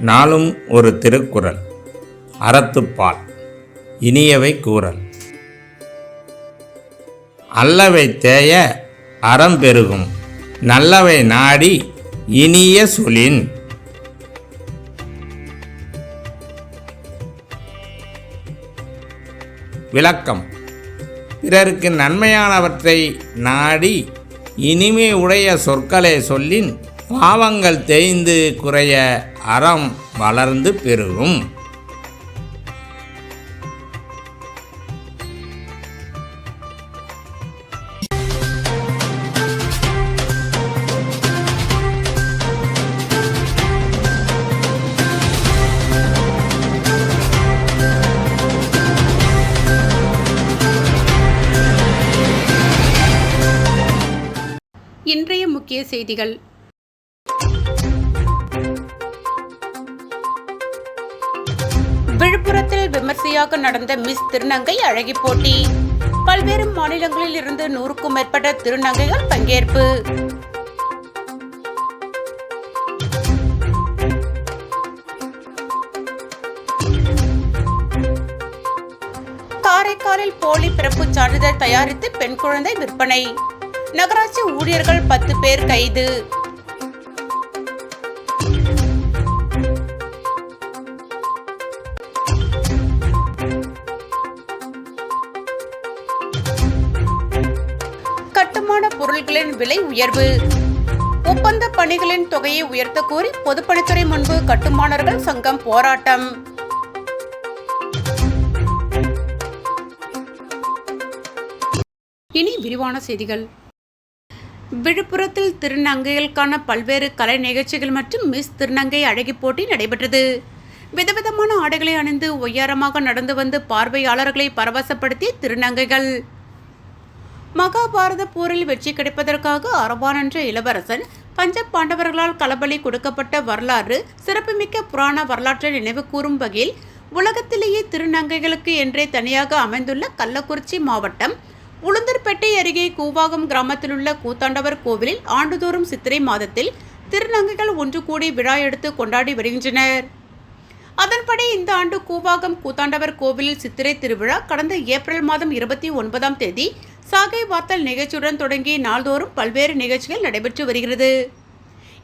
நாளும் ஒரு திருக்குறள் அறத்துப்பால் இனியவை கூறல். அல்லவை தேய அறம் பெருகும் நல்லவை நாடி இனிய சொலின் விளக்கம் பிறருக்கு நன்மையானவற்றை நாடி இனிமை உடைய சொற்களை சொல்லின். பாவங்கள் தேய்ந்து குறைய அறம் வளர்ந்து பெருகும். இன்றைய முக்கிய செய்திகள். விழுப்புரத்தில் நடந்த மிஸ் திருநங்கை அழகி போட்டி. பல்வேறு மாநிலங்களில் இருந்து நூறுக்கும் மேற்பட்ட திருநங்கைகள் பங்கேற்பு. காரைக்காலில் போலி பிறப்புச் சான்றிதழ் தயாரித்து பெண் குழந்தை விற்பனை. நகராட்சி ஊழியர்கள் பத்து பேர் கைது. விலை உயர்வு. ஒப்பந்த பணிகளின் தொகையை உயர்த்த கோரி பொதுப்பணித்துறை முன்பு கட்டுமானர்கள் சங்கம் போராட்டம். இனி விரிவான செய்திகள். விழுப்புரத்தில் திருநங்கைகளுக்கான பல்வேறு கலை நிகழ்ச்சிகள் மற்றும் மிஸ் திருநங்கை அழகி போட்டி நடைபெற்றது. விதவிதமான ஆடைகளை அணிந்து ஒய்யாரமாக நடந்து வந்து பார்வையாளர்களை பரவசப்படுத்திய திருநங்கைகள். மகாபாரத போரில் வெற்றி கிடைப்பதற்காக அரபானன்ற என்ற இளவரசன் பஞ்ச பாண்டவர்களால் களபலி கொடுக்கப்பட்ட வரலாறு சிறப்புமிக்க புராண வரலாற்றை நினைவு கூறும் வகையில் உலகத்திலேயே திருநங்கைகளுக்கு என்றே தனியாக அமைந்துள்ள கள்ளக்குறிச்சி மாவட்டம் உளுந்தூர்பேட்டை அருகே கூவாகம் கிராமத்தில் உள்ள கூத்தாண்டவர் கோவிலில் ஆண்டுதோறும் சித்திரை மாதத்தில் திருநங்கைகள் ஒன்று கூடி விழா எடுத்து கொண்டாடி வருகின்றனர். அதன்படி இந்த ஆண்டு கூவாகம் கூத்தாண்டவர் கோவிலில் சித்திரை திருவிழா கடந்த ஏப்ரல் மாதம் இருபத்தி ஒன்பதாம் தேதி சாகை வார்த்தல் நிகழ்ச்சியுடன் தொடங்கி நாள்தோறும் பல்வேறு நிகழ்ச்சிகள் நடைபெற்று வருகிறது.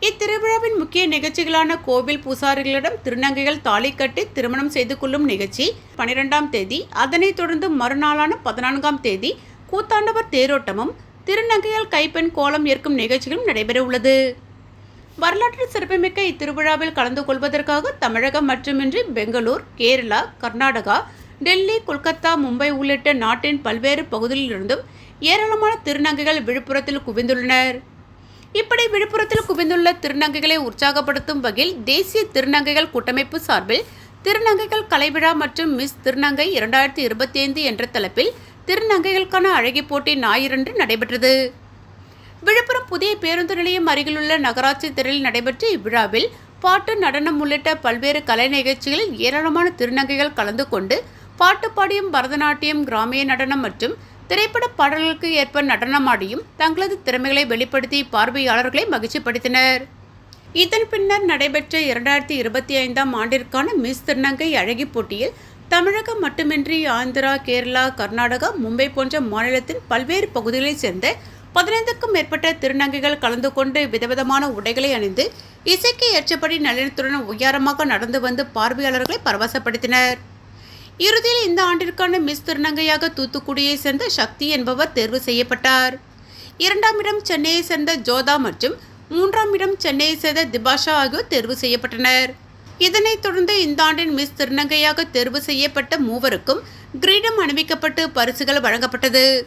இத்திருவிழாவின் முக்கிய நிகழ்ச்சிகளான கோவில் பூசாரிகளிடம் திருநங்கைகள் தாலி கட்டி திருமணம் செய்து கொள்ளும் நிகழ்ச்சி பனிரெண்டாம் தேதி அதனைத் தொடர்ந்து மறுநாளான பதினான்காம் தேதி கூத்தாண்டவர் தேரோட்டமும் திருநங்கைகள் கைப்பெண் கோலம் ஏற்கும் நிகழ்ச்சிகளும் நடைபெற உள்ளது. வரலாற்று சிறப்புமிக்க இத்திருவிழாவில் கலந்து கொள்வதற்காக தமிழகம் மட்டுமின்றி பெங்களூர் கேரளா கர்நாடகா டெல்லி கொல்கத்தா மும்பை உள்ளிட்ட நாட்டின் பல்வேறு பகுதிகளிலிருந்தும் ஏராளமான திருநங்கைகள் விழுப்புரத்தில் குவிந்துள்ளனர். இப்படி விழுப்புரத்தில் குவிந்துள்ள திருநங்கைகளை உற்சாகப்படுத்தும் வகையில் தேசிய திருநங்கைகள் கூட்டமைப்பு சார்பில் திருநங்கைகள் கலைவிழா மற்றும் மிஸ் திருநங்கை இரண்டாயிரத்தி இருபத்தி ஐந்து என்ற தலைப்பில் திருநங்கைகளுக்கான அழகி போட்டி ஞாயிறன்று நடைபெற்றது. விழுப்புரம் புதிய பேருந்து நிலையம் அருகிலுள்ள நகராட்சி திரையில் நடைபெற்ற இவ்விழாவில் பாட்டு நடனம் உள்ளிட்ட பல்வேறு கலை நிகழ்ச்சிகளில் ஏராளமான திருநங்கைகள் கலந்து கொண்டு பாட்டு பாடியும் பரதநாட்டியம் கிராமிய நடனம் மற்றும் திரைப்பட பாடல்களுக்கு ஏற்ப நடனமாடியும் தங்களது திறமைகளை வெளிப்படுத்தி பார்வையாளர்களை மகிழ்ச்சிப்படுத்தினர். இதன் பின்னர் நடைபெற்ற இரண்டாயிரத்தி இருபத்தி ஐந்தாம் ஆண்டிற்கான மிஸ் திருநங்கை அழகி போட்டியில் தமிழகம் மட்டுமின்றி ஆந்திரா கேரளா கர்நாடகா மும்பை போன்ற மாநிலத்தின் பல்வேறு பகுதிகளைச் சேர்ந்த பதினைந்துக்கும் மேற்பட்ட திருநங்கைகள் கலந்து கொண்டு விதவிதமான உடைகளை அணிந்து இசைக்கு ஏற்றபடி நளினத்துடன் உயரமாக நடந்து வந்து பார்வையாளர்களை பரவசப்படுத்தினர். இறுதியில் இந்த ஆண்டிற்கான மிஸ் திருநங்கையாக தூத்துக்குடியை சேர்ந்த சக்தி என்பவர் தேர்வு செய்யப்பட்டார். இரண்டாம் இடம் சென்னையை சேர்ந்த ஜோதா மற்றும் மூன்றாம் இடம் சென்னையை சேர்ந்த திபாஷா ஆகியோர் தேர்வு செய்யப்பட்டனர். இதனைத் தொடர்ந்து இந்த ஆண்டின் மிஸ் திருநங்கையாக தேர்வு செய்யப்பட்ட மூவருக்கும் கிரீடம் அணிவிக்கப்பட்டு பரிசுகள் வழங்கப்பட்டது.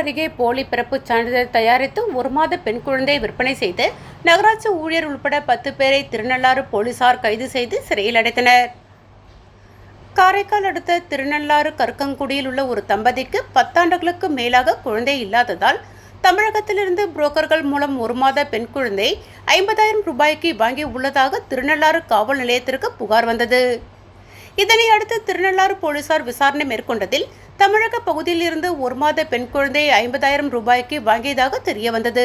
அருகே போலி பிறப்பு சான்றிதழ் தயாரித்து ஒரு மாத பெண் குழந்தை விற்பனை செய்து நகராட்சி ஊழியர் உள்பட பத்து பேரை திருநள்ளாறு போலீசார் கைது செய்து சிறையில் அடைத்தனர். காரைக்கால் அடுத்த திருநள்ளாறு கற்கங்குடியில் உள்ள ஒரு தம்பதிக்கு பத்தாண்டுகளுக்கு மேலாக குழந்தை இல்லாததால் தமிழகத்திலிருந்து புரோக்கர்கள் மூலம் ஒரு மாத பெண் குழந்தை ஐம்பதாயிரம் ரூபாய்க்கு வாங்கி உள்ளதாக திருநள்ளாறு காவல் நிலையத்திற்கு புகார் வந்தது. இதனை அடுத்து திருநள்ளாறு போலீசார் விசாரணை மேற்கொண்டதில் தமிழக பகுதியிலிருந்து ஒரு மாத பெண் குழந்தை ஐம்பதாயிரம் ரூபாய்க்கு வாங்கியதாக தெரிய வந்தது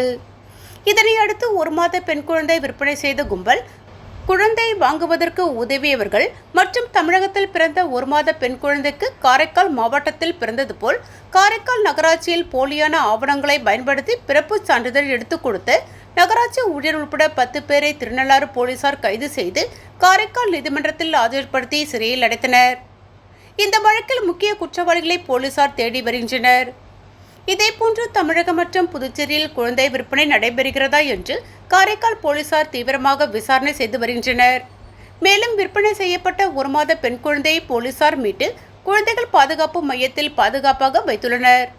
இதனை அடுத்து ஒரு மாத பெண் குழந்தை விற்பனை செய்த கும்பல் குழந்தை வாங்குவதற்கு உதவியவர்கள் மற்றும் தமிழகத்தில் பிறந்த ஒரு மாத பெண் குழந்தைக்கு காரைக்கால் மாவட்டத்தில் பிறந்தது போல் காரைக்கால் நகராட்சியில் போலியான ஆவணங்களை பயன்படுத்தி பிறப்புச் சான்றிதழ் எடுத்துக் கொடுத்து நகராட்சி ஊழியர் உட்பட பத்து பேரை திருநள்ளாறு போலீசார் கைது செய்து காரைக்கால் நீதிமன்றத்தில் ஆஜர்படுத்தி சிறையில் அடைத்தனர். இந்த வழக்கில் முக்கிய குற்றவாளிகளை போலீசார் தேடி வருகின்றனர். இதேபோன்று தமிழகம் மற்றும் புதுச்சேரியில் குழந்தை விற்பனை நடைபெறுகிறதா என்று காரைக்கால் போலீசார் தீவிரமாக விசாரணை செய்து வருகின்றனர். மேலும் விற்பனை செய்யப்பட்ட ஒரு மாத பெண் குழந்தையை போலீசார் மீட்டு குழந்தைகள் பாதுகாப்பு மையத்தில் பாதுகாப்பாக வைத்துள்ளனர்.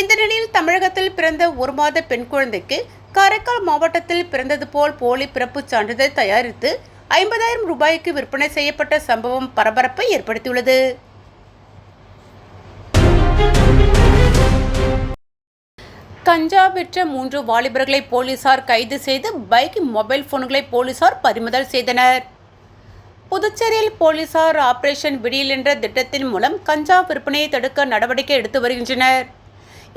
இந்த நிலையில் தமிழகத்தில் பிறந்த ஒரு மாத பெண் குழந்தைக்கு காரைக்கால் மாவட்டத்தில் பிறந்தது போல் போலி பிறப்புச் சான்றிதழ் தயாரித்து ஐம்பதாயிரம் ரூபாய்க்கு விற்பனை செய்யப்பட்ட சம்பவம் பரபரப்பை ஏற்படுத்தியுள்ளது. கஞ்சா விற்ற மூன்று வாலிபர்களை போலீசார் கைது செய்து பைக் மொபைல் போன்களை போலீசார் பறிமுதல் செய்தனர். புதுச்சேரியில் போலீசார் ஆபரேஷன் விடியல் என்ற திட்டத்தின் மூலம் கஞ்சா விற்பனையை தடுக்க நடவடிக்கை எடுத்து வருகின்றனர்.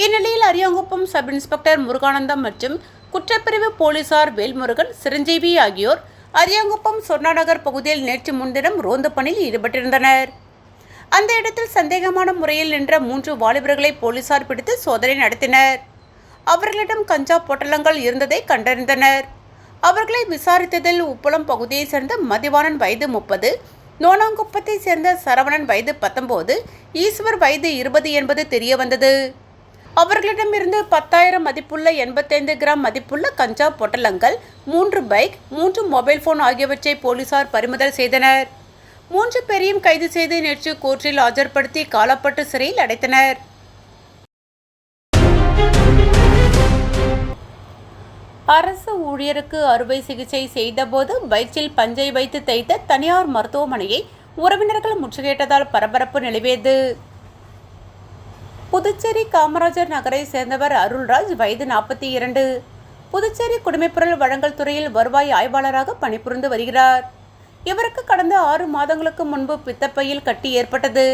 இந்நிலையில் அரியாங்குப்பம் சப் இன்ஸ்பெக்டர் முருகானந்தம் மற்றும் குற்றப்பிரிவு போலீசார் வேல்முருகன் சிரஞ்சீவி ஆகியோர் அரியாங்குப்பம் சொர்ணாநகர் பகுதியில் நேற்று முன்தினம் ரோந்து பணியில் ஈடுபட்டிருந்தனர். அந்த இடத்தில் சந்தேகமான முறையில் நின்ற மூன்று வாலிபர்களை போலீசார் பிடித்து சோதனை நடத்தினர். அவர்களிடம் கஞ்சா பொட்டலங்கள் இருந்ததை கண்டறிந்தனர். அவர்களை விசாரித்ததில் உப்பளம் பகுதியைச் சேர்ந்த மதிவாணன் வயது முப்பது நோனாங்குப்பத்தை சேர்ந்த சரவணன் வயது பத்தொன்பது ஈஸ்வர் வயது இருபது என்பது தெரிய வந்தது அவர்களிடமிருந்து பத்தாயிரம் மதிப்புள்ள எண்பத்தைந்து கிராம் மதிப்புள்ள கஞ்சா பொட்டலங்கள் மூன்று பைக் மூன்று மொபைல் போன் ஆகியவற்றை போலீசார் பறிமுதல் செய்தனர். மூன்று பேரையும் கைது செய்து நேற்று கோர்ட்டில் ஆஜர்படுத்தி காலப்பட்டு சிறையில் அடைத்தனர். அரசு ஊழியருக்கு அறுவை சிகிச்சை செய்தபோது வயிற்றில் பஞ்சை வைத்து தைத்த தனியார் மருத்துவமனையை உறவினர்கள் முற்றுகையிட்டதால் பரபரப்பு நிலவியது. புதுச்சேரி காமராஜர் நகரை சேர்ந்தவர் அருள்ராஜ் வயது நாற்பத்தி இரண்டு. புதுச்சேரி குடிமைப்பொருள் வழங்கல் துறையில் வருவாய் ஆய்வாளராக பணிபுரிந்து வருகிறார். இவருக்கு கடந்த ஆறு மாதங்களுக்கு முன்பு பித்தப்பையில் கட்டி ஏற்பட்டது.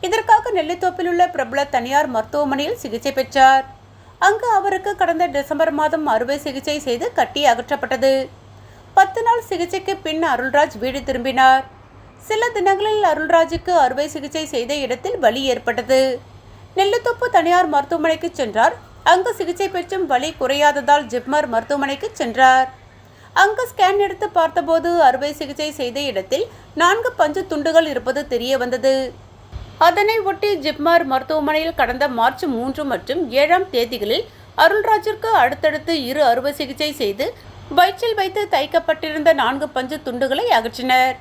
இதற்காக நெல்லித்தோப்பில் உள்ள பிரபல தனியார் மருத்துவமனையில் சிகிச்சை பெற்றார். அங்கு அவருக்கு கடந்த டிசம்பர் மாதம் அறுவை சிகிச்சை செய்து கட்டி அகற்றப்பட்டது. பத்து நாள் சிகிச்சைக்கு பின் அருள்ராஜ் வீடு திரும்பினார். சில தினங்களில் அருள்ராஜுக்கு அறுவை சிகிச்சை செய்த இடத்தில் வலி ஏற்பட்டது. நெல்லுத்தொப்பு தனியார் மருத்துவமனைக்கு சென்றார். அங்கு சிகிச்சை பெற்றும் வலி குறையாததால் ஜிப்மர் மருத்துவமனைக்கு சென்றார். அங்கு ஸ்கேன் எடுத்து பார்த்தபோது அறுவை சிகிச்சை செய்த இடத்தில் நான்கு பஞ்சு துண்டுகள் இருப்பது தெரிய வந்தது. அதனை ஒட்டி ஜிப்மர் மருத்துவமனையில் கடந்த மார்ச் மூன்று மற்றும் ஏழாம் தேதிகளில் அருள்ராஜிற்கு அடுத்தடுத்து இரு அறுவை சிகிச்சை செய்து வயிற்றில் வைத்து தைக்கப்பட்டிருந்த நான்கு பஞ்சு துண்டுகளை அகற்றினர்.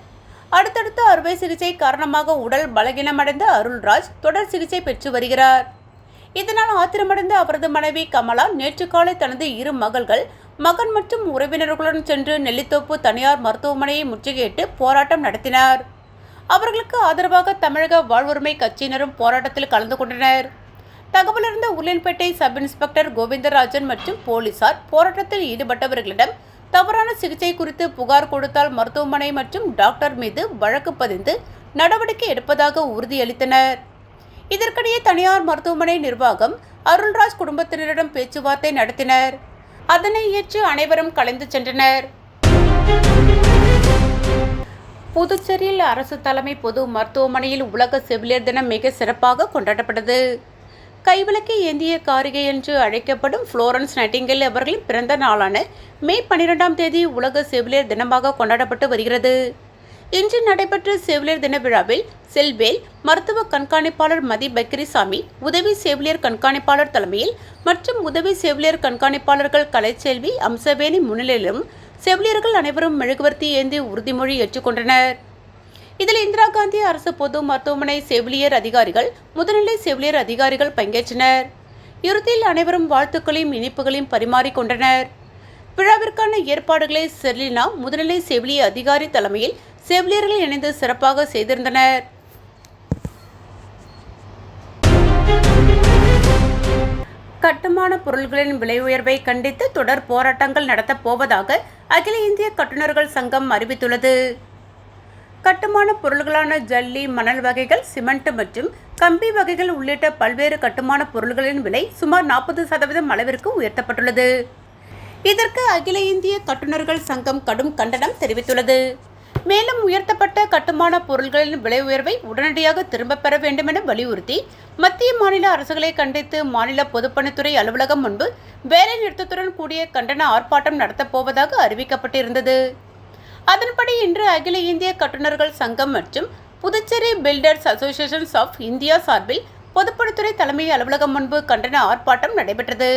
அடுத்தடுத்த அறுவை சிகிச்சை காரணமாக உடல் பலகீனமடைந்த அருள்ராஜ் தொடர் சிகிச்சை பெற்று வருகிறார். இதனால் ஆத்திரமடைந்த அவரது மனைவி கமலா நேற்று காலை தனது இரு மகள்கள் மகன் மற்றும் உறவினர்களுடன் சென்று நெல்லித்தோப்பு தனியார் மருத்துவமனையை முற்றுகையிட்டு போராட்டம் நடத்தினார். அவர்களுக்கு ஆதரவாக தமிழக வாழ்வுரிமை கட்சியினரும் போராட்டத்தில் கலந்து கொண்டனர். தகவலறிந்த உருளையன்பேட்டை சப் இன்ஸ்பெக்டர் கோவிந்தராஜன் மற்றும் போலீசார் போராட்டத்தில் ஈடுபட்டவர்களிடம் தவறான சிகிச்சை குறித்து புகார் கொடுத்தால் மருத்துவமனை மற்றும் டாக்டர் மீது வழக்கு பதிந்து நடவடிக்கை எடுப்பதாக உறுதியளித்தனர். இதற்கிடையே தனியார் மருத்துவமனை நிர்வாகம் அருள்ராஜ் குடும்பத்தினரிடம் பேச்சுவார்த்தை நடத்தினர். அதனை ஏற்று அனைவரும் கலைந்து சென்றனர். புதுச்சேரியில் அரசு தலைமை பொது மருத்துவமனையில் உலக செவிலியர் தினம் மிக சிறப்பாக கொண்டாடப்பட்டது. கைவிளக்கை ஏந்திய காரிகை என்று அழைக்கப்படும் ஃப்ளோரன்ஸ் நைட்டிங்கல் அவர்களின் பிறந்த நாளான மே பன்னிரெண்டாம் தேதி உலக செவிலியர் தினமாக கொண்டாடப்பட்டு வருகிறது. இன்று நடைபெற்ற செவிலியர் தின விழாவில் செல்வேல் மருத்துவ கண்காணிப்பாளர் மதி பக்கிரிசாமி உதவி செவிலியர் கண்காணிப்பாளர் தலைமையில் மற்றும் உதவி செவிலியர் கண்காணிப்பாளர்கள் கலைச்செல்வி அம்சவேணி முன்னிலையிலும் செவிலியர்கள் அனைவரும் மெழுகுவர்த்தி ஏந்தி உறுதிமொழி ஏற்றுக்கொண்டனர். இதில் இந்திரா காந்தி அரசு பொது மருத்துவமனை செவிலியர் அதிகாரிகள் முதுநிலை செவிலியர் அதிகாரிகள் பங்கேற்றனர். இறுதியில் அனைவரும் வாழ்த்துக்களையும் இனிப்புகளையும் பரிமாறிக்கொண்டனர். விழாவிற்கான ஏற்பாடுகளை செர்லினா முதுநிலை செவிலிய அதிகாரி தலைமையில் செவிலியர்கள் இணைந்து சிறப்பாக செய்திருந்தனர். கட்டுமான பொருள்களின் விலை உயர்வை கண்டித்து தொடர் போராட்டங்கள் நடத்தப் போவதாக அகில இந்திய கட்டுநர்கள் சங்கம் அறிவித்துள்ளது. கட்டுமான பொருள்களான ஜல்லி மணல் வகைகள் சிமெண்ட் மற்றும் கம்பி வகைகள் உள்ளிட்ட பல்வேறு கட்டுமான பொருள்களின் விலை சுமார் நாற்பது சதவீதம் அளவிற்கு உயர்த்தப்பட்டுள்ளது. இதற்கு அகில இந்திய கட்டுநர்கள் சங்கம் கடும் கண்டனம் தெரிவித்துள்ளது. மேலும் உயர்த்தப்பட்ட கட்டுமான பொருள்களின் விலை உயர்வை உடனடியாக திரும்பப் பெற வேண்டுமென வலியுறுத்தி மத்திய மாநில அரசுகளை கண்டித்து மாநில பொதுப்பணித்துறை அலுவலகம் முன்பு வேலை நிறுத்தத்துடன் கூடிய கண்டன ஆர்ப்பாட்டம் நடத்தப்போவதாக அறிவிக்கப்பட்டிருந்தது. அதன்படி இன்று அகில இந்திய கட்டுநர்கள் சங்கம் மற்றும் Puducherry builders associations of India சார்பில் பொதுப்பணித்துறை தலைமை அலுவலகம் முன்பு கண்டன ஆர்ப்பாட்டம் நடைபெற்றது.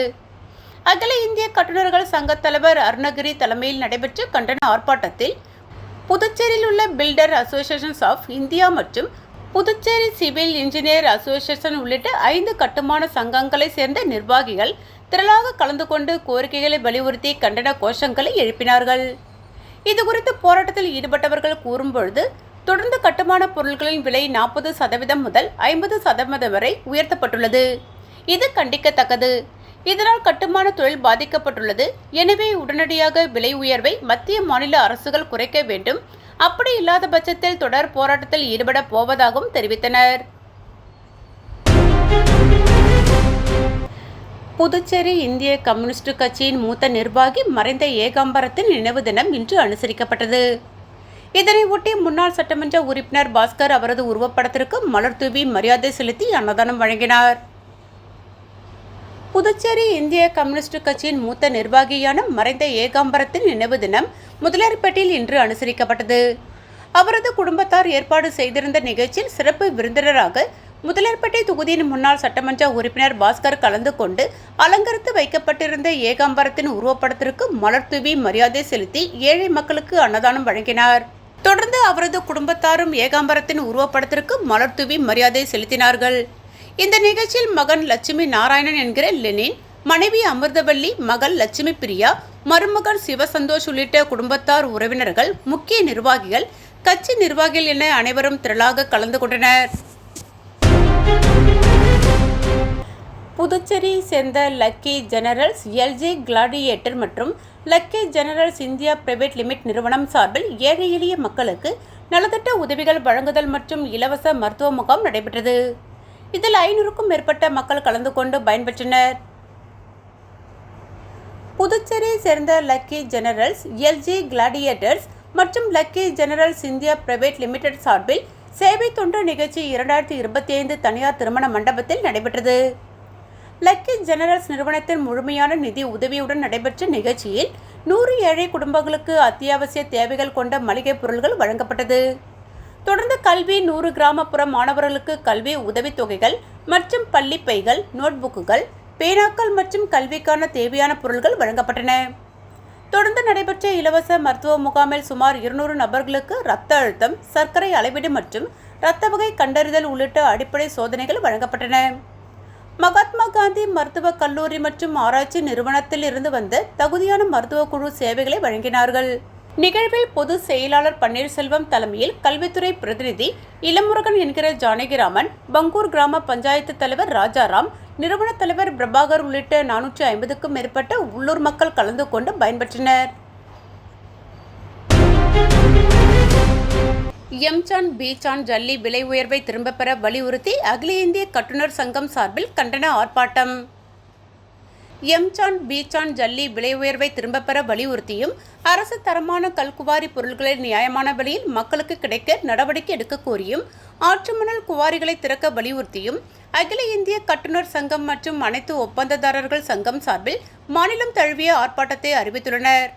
அகில இந்திய கட்டுநர்கள் சங்க தலைவர் அருணகிரி தலைமையில் நடைபெற்ற கண்டன ஆர்ப்பாட்டத்தில் புதுச்சேரியில் உள்ள பில்டர் அசோசியேஷன்ஸ் ஆஃப் இந்தியா மற்றும் புதுச்சேரி சிவில் இன்ஜினியர் அசோசியேஷன் உள்ளிட்ட ஐந்து கட்டுமான சங்கங்களை சேர்ந்த நிர்வாகிகள் திரளாக கலந்து கொண்டு கோரிக்கைகளை வலியுறுத்தி கண்டன கோஷங்களை எழுப்பினார்கள். இதுகுறித்து போராட்டத்தில் ஈடுபட்டவர்கள் கூறும்பொழுது தொடர்ந்து கட்டுமான பொருட்களின் விலை நாற்பது சதவீதம் முதல் ஐம்பது சதவீதம் வரை உயர்த்தப்பட்டுள்ளது. இது கண்டிக்கத்தக்கது. இதனால் கட்டுமான தொழில் பாதிக்கப்பட்டுள்ளது. எனவே உடனடியாக விலை உயர்வை மத்திய மாநில அரசுகள் குறைக்க வேண்டும். அப்படி இல்லாத பட்சத்தில் தொடர் போராட்டத்தில் ஈடுபட போவதாகவும் தெரிவித்தனர். புதுச்சேரி இந்திய கம்யூனிஸ்ட் கட்சியின் மூத்த நிர்வாகி மறைந்த ஏகாம்பரத்தின் நினைவு தினம் இன்று அனுசரிக்கப்பட்டது. இதனையொட்டி முன்னாள் சட்டமன்ற உறுப்பினர் பாஸ்கர் அவரது உருவப்படத்திற்கு மலர் தூவி மரியாதை செலுத்தி அன்னதானம் வழங்கினார். புதுச்சேரி இந்திய கம்யூனிஸ்ட் கட்சியின் மூத்த நிர்வாகியான மறைந்த ஏகாம்பரத்தின் நினைவு தினம் முதலியார்பேட்டையில் இன்று அனுசரிக்கப்பட்டது. அவரது குடும்பத்தார் ஏற்பாடு செய்திருந்த நிகழ்ச்சியில் சிறப்பு விருந்தினராக முதலியார்பேட்டை தொகுதியின் முன்னாள் சட்டமன்ற உறுப்பினர் பாஸ்கர் கலந்து கொண்டு அலங்கரித்து வைக்கப்பட்டிருந்த ஏகாம்பரத்தின் உருவப்படத்திற்கு மலர் தூவி மரியாதை செலுத்தி ஏழை மக்களுக்கு அன்னதானம் வழங்கினார். தொடர்ந்து அவரது குடும்பத்தாரும் ஏகாம்பரத்தின் உருவப்படத்திற்கு மலர் தூவி மரியாதை செலுத்தினார்கள். இந்த நிகழ்ச்சியில் மகன் லட்சுமி நாராயணன் என்கிற லெனின் மனைவி அமிர்தவல்லி மகள் லட்சுமி பிரியா மருமகன் சிவசந்தோஷ் உள்ளிட்ட குடும்பத்தார் உறவினர்கள் முக்கிய நிர்வாகிகள் கட்சி நிர்வாகிகள் என அனைவரும் திரளாக கலந்து கொண்டனர். புதுச்சேரி சேர்ந்த லக்கி ஜெனரல்ஸ் எல்ஜி கிளாடியேட்டர் மற்றும் lucky generals India private limit நிறுவனம் சார்பில் ஏழை எளிய மக்களுக்கு நலத்திட்ட உதவிகள் வழங்குதல் மற்றும் இலவச மருத்துவ முகாம் நடைபெற்றது. இதில் ஐநூறுக்கும் மேற்பட்ட மக்கள் கலந்து கொண்டு பயன்பெற்றனர். புதுச்சேரியை சேர்ந்த லக்கி ஜெனரல்ஸ் எல்ஜி கிளாடியேட்டர்ஸ் மற்றும் lucky generals India private limited சார்பில் சேவை தொண்டு நிகழ்ச்சி இரண்டாயிரத்தி இருபத்தி ஐந்து தனியார் திருமண மண்டபத்தில் நடைபெற்றது. லக்கி ஜெனரல்ஸ் நிறுவனத்தின் முழுமையான நிதி உதவியுடன் நடைபெற்ற நிகழ்ச்சியில் நூறு ஏழை குடும்பங்களுக்கு அத்தியாவசிய தேவைகள் கொண்ட மளிகைப் பொருட்கள் வழங்கப்பட்டது. தொடர்ந்து கல்வி நூறு கிராமப்புற மாணவர்களுக்கு கல்வி உதவித்தொகைகள் மற்றும் பள்ளி பைகள் நோட்புக்குகள் பேனாக்கள் மற்றும் கல்விக்கான தேவையான பொருட்கள் வழங்கப்பட்டன. தொடர்ந்து நடைபெற்ற இலவச மருத்துவ முகாமில் சுமார் இருநூறு நபர்களுக்கு இரத்த அழுத்தம் சர்க்கரை அளவீடு மற்றும் இரத்த வகை கண்டறிதல் உள்ளிட்ட அடிப்படை சோதனைகள் வழங்கப்பட்டன. மகாத்மா காந்தி மருத்துவக் கல்லூரி மற்றும் ஆராய்ச்சி நிறுவனத்தில் இருந்து வந்த தகுதியான மருத்துவ குழு சேவைகளை வழங்கினார்கள். நிகழ்வில் பொது செயலாளர் பன்னீர்செல்வம் தலைமையில் கல்வித்துறை பிரதிநிதி இளமுருகன் என்கிற ஜானகிராமன் பங்கூர் கிராம பஞ்சாயத்து தலைவர் ராஜாராம் நிறுவன தலைவர் பிரபாகர் உள்ளிட்ட நானூற்றி ஐம்பதுக்கும் மேற்பட்ட உள்ளூர் மக்கள் கலந்து கொண்டு பயன்பெற்றனர். எம்சான் பீச்சான் ஜல்லி விலை உயர்வை திரும்பப் பெற வலியுறுத்தி அகில இந்திய கட்டுநர் சங்கம் சார்பில் கண்டன ஆர்ப்பாட்டம். எம்சான் பீச்சான் ஜல்லி விலை உயர்வை திரும்பப் பெற வலியுறுத்தியும் அரசு தரமான கல்குவாரி பொருட்களை நியாயமான விலையில் மக்களுக்கு கிடைக்க நடவடிக்கை எடுக்க கோரியும் ஆற்றுமணல் குவாரிகளை திறக்க வலியுறுத்தியும் அகில இந்திய கட்டுநர் சங்கம் மற்றும் அனைத்து ஒப்பந்ததாரர்கள் சங்கம் சார்பில் மாநிலம் தழுவிய ஆர்ப்பாட்டத்தை அறிவித்துள்ளனர்.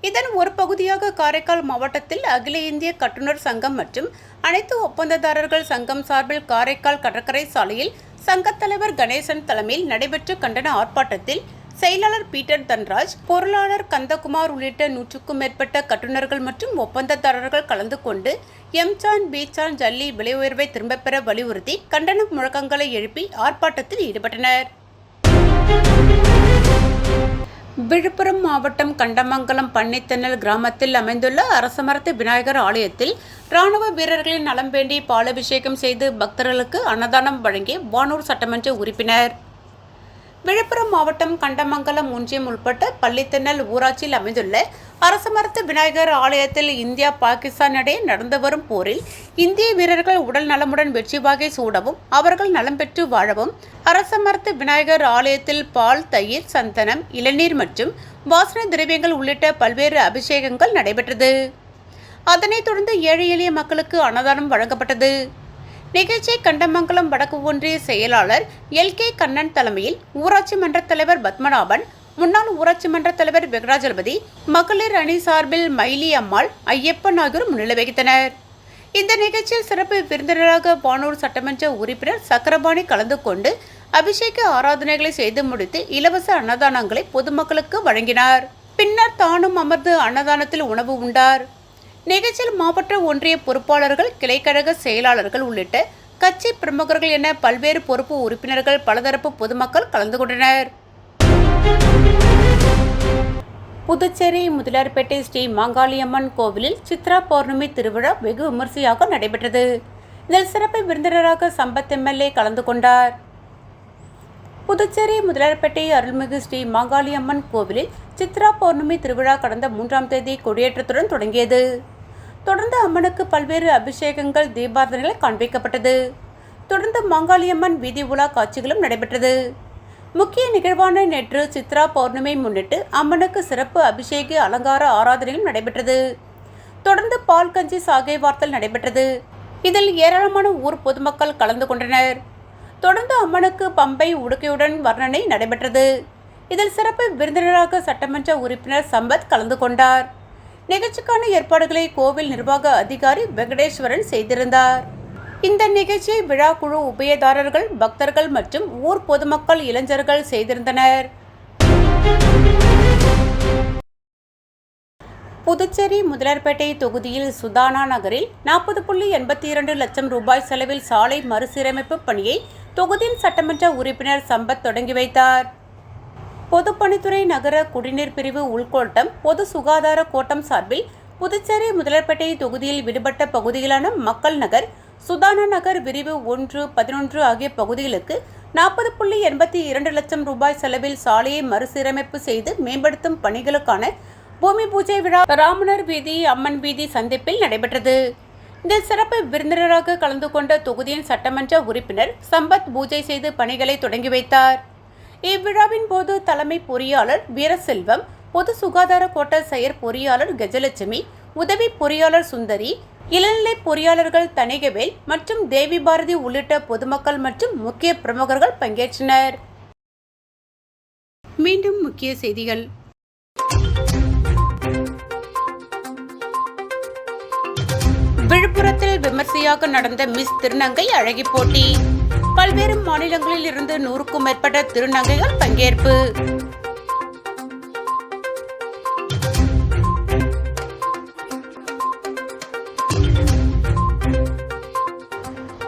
இதன் ஒரு பகுதியாக காரைக்கால் மாவட்டத்தில் அகில இந்திய கட்டுநர் சங்கம் மற்றும் அனைத்து ஒப்பந்ததாரர்கள் சங்கம் சார்பில் காரைக்கால் கடற்கரை சாலையில் சங்கத் தலைவர் கணேசன் தலைமையில் நடைபெற்ற கண்டன ஆர்ப்பாட்டத்தில் செயலாளர் பீட்டர் தன்ராஜ் பொருளாளர் கந்தகுமார் உள்ளிட்ட நூற்றுக்கும் மேற்பட்ட கட்டுநர்கள் மற்றும் ஒப்பந்ததாரர்கள் கலந்து கொண்டு எம்சான் பீச்சான் ஜல்லி விலை உயர்வை திரும்பப் பெற வலியுறுத்தி கண்டன முழக்கங்களை எழுப்பி ஆர்ப்பாட்டத்தில் ஈடுபட்டனர். விழுப்புரம் மாவட்டம் கண்டமங்கலம் பன்னித்தென்னல் கிராமத்தில் அமைந்துள்ள அரசமரத்து விநாயகர் ஆலயத்தில் ராணுவ வீரர்களின் நலம் வேண்டி பாலபிஷேகம் செய்து பக்தர்களுக்கு அன்னதானம் வழங்கிய வானூர் சட்டமன்ற உறுப்பினர். விழுப்புரம் மாவட்டம் கண்டமங்கலம் ஒன்றியம் உட்பட்ட பள்ளித்தென்னல் ஊராட்சியில் அமைந்துள்ள அரசமரத்து விநாயகர் ஆலயத்தில் இந்தியா பாகிஸ்தான் இடையே நடந்து வரும் போரில் இந்திய வீரர்கள் உடல் நலமுடன் வெற்றி வாகை சூடவும் அவர்கள் நலம் பெற்று வாழவும் அரசமரத்து விநாயகர் ஆலயத்தில் பால் தயிர் சந்தனம் இளநீர் மற்றும் வாசனை திரவியங்கள் உள்ளிட்ட பல்வேறு அபிஷேகங்கள் நடைபெற்றது. அதனைத் தொடர்ந்து ஏழை எளிய மக்களுக்கு அன்னதானம் வழங்கப்பட்டது. நிகழ்ச்சி கண்டமங்கலம் வடக்கு ஒன்றிய செயலாளர் எல் கே கண்ணன் தலைமையில் ஊராட்சி மன்ற தலைவர் பத்மநாபன் முன்னாள் ஊராட்சி மன்ற தலைவர் வெங்கடாஜலபதி மகளிர் அணி சார்பில் மைலி அம்மாள் ஐயப்பன் ஆகியோர் முன்னிலை வகித்தனர். இந்த நிகழ்ச்சியில் சிறப்பு விருந்தினராக வானூர் சட்டமன்ற உறுப்பினர் சக்கரபாணி கலந்து கொண்டு அபிஷேக ஆராதனைகளை செய்து முடித்து இலவச அன்னதானங்களை பொதுமக்களுக்கு வழங்கினார். பின்னர் தானும் அமர்ந்து அன்னதானத்தில் உணவு உண்டார். நிகழ்ச்சியில் மாவட்ட ஒன்றிய பொறுப்பாளர்கள் கிளைக்கழக செயலாளர்கள் உள்ளிட்ட கட்சி பிரமுகர்கள் என பல்வேறு பொறுப்பு உறுப்பினர்கள் பலதரப்பு பொதுமக்கள் கலந்து கொண்டனர். புதுச்சேரி முதலியார்பேட்டை ஸ்ரீ மாங்காளியம்மன் கோவிலில் சித்ரா பௌர்ணமி திருவிழா வெகு விமர்சையாக நடைபெற்றது. இதில் சிறப்பு விருந்தினராக சம்பத் எம்எல்ஏ கலந்து கொண்டார். புதுச்சேரி முதலியார்பேட்டை அருள்மிகு ஸ்ரீ மாங்காளியம்மன் கோவிலில் சித்ரா பௌர்ணமி திருவிழா கடந்த மூன்றாம் தேதி கொடியேற்றத்துடன் தொடங்கியது. தொடர்ந்து அம்மனுக்கு பல்வேறு அபிஷேகங்கள் தீபாரதனைகள் காண்பிக்கப்பட்டது. தொடர்ந்து மங்காளியம்மன் வீதி உலா காட்சிகளும் நடைபெற்றது. முக்கிய நிகழ்வான நேற்று சித்ரா பௌர்ணமி முன்னிட்டு அம்மனுக்கு சிறப்பு அபிஷேக அலங்கார ஆராதனையும் நடைபெற்றது. தொடர்ந்து பால் கஞ்சி சாகை வார்த்தல் நடைபெற்றது. இதில் ஏராளமான ஊர் பொதுமக்கள் கலந்து கொண்டனர். தொடர்ந்து அம்மனுக்கு பம்பை உடுக்கையுடன் வர்ணனை நடைபெற்றது. இதில் சிறப்பு விருந்தினராக சட்டமன்ற உறுப்பினர் சம்பத் கலந்து கொண்டார். நிகழ்ச்சிக்கான ஏற்பாடுகளை கோவில் நிர்வாக அதிகாரி வெங்கடேஸ்வரன் செய்திருந்தார். இந்த நிகழ்ச்சியை விழா குழு உபயதாரர்கள் பக்தர்கள் மற்றும் ஊர் பொதுமக்கள் இளைஞர்கள் செய்திருந்தனர். புதுச்சேரி முதலர்பேட்டை தொகுதியில் சுதானா நகரில் நாற்பது புள்ளி எண்பத்தி இரண்டு லட்சம் ரூபாய் செலவில் சாலை மறுசீரமைப்பு பணியை தொகுதியின் சட்டமன்ற உறுப்பினர் சம்பத் தொடங்கி வைத்தார். பொதுப்பணித்துறை நகர குடிநீர் பிரிவு உள்கோட்டம் பொது சுகாதார கோட்டம் சார்பில் புதுச்சேரி முதலர்பேட்டை தொகுதியில் விடுபட்ட பகுதிகளான மக்கள் நகர் சுதானா நகர் விரிவு ஒன்று பதினொன்று ஆகிய பகுதிகளுக்கு நாற்பது புள்ளி எண்பத்தி இரண்டு லட்சம் ரூபாய் செலவில் சாலையை மறுசீரமைப்பு செய்து மேம்படுத்தும் பணிகளுக்கான பூமி பூஜை விழா ராமனர் வீதி அம்மன் வீதி சந்திப்பில் நடைபெற்றது. இந்த சிறப்பு விருந்தினராக கலந்து கொண்ட தொகுதியின் சட்டமன்ற உறுப்பினர் சம்பத் பூஜை செய்து பணிகளை தொடங்கி வைத்தார். இவ்விழாவின் போது தலைமை பொறியாளர் வீரசெல்வம் பொது சுகாதார கோட்ட செயற் பொறியாளர் கஜலட்சுமி உதவி பொறியாளர் சுந்தரி இளநிலை பொறியாளர்கள் தணிகவேல் மற்றும் தேவி பாரதி உள்ளிட்ட பொதுமக்கள் மற்றும் முக்கிய பிரமுகர்கள் பங்கேற்றனர். மீண்டும் முக்கிய செய்திகள். விழுப்புரத்தில் விமர்சையாக நடந்த மிஸ் திருநங்கை அழகி போட்டி. பல்வேறு மாநிலங்களில் இருந்து நூறுக்கும் மேற்பட்ட திருநங்கைகள் பங்கேற்பு.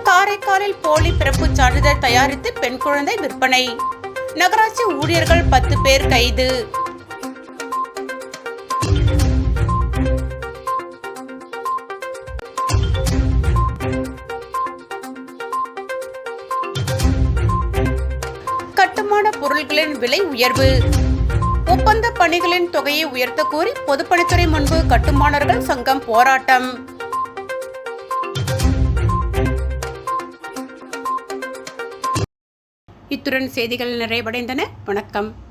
காரைக்காலில் போலி பிறப்புச் சான்றிதழ் தயாரித்து பெண் குழந்தை விற்பனை. நகராட்சி ஊழியர்கள் பத்து பேர் கைது. உயர்வு. ஒப்பந்த பணிகளின் தொகையை உயர்த்த கோரி பொதுப்பணித்துறை முன்பு கட்டுமானர்கள் சங்கம் போராட்டம். இத்துடன் செய்திகள் நிறைவடைந்தன. வணக்கம்.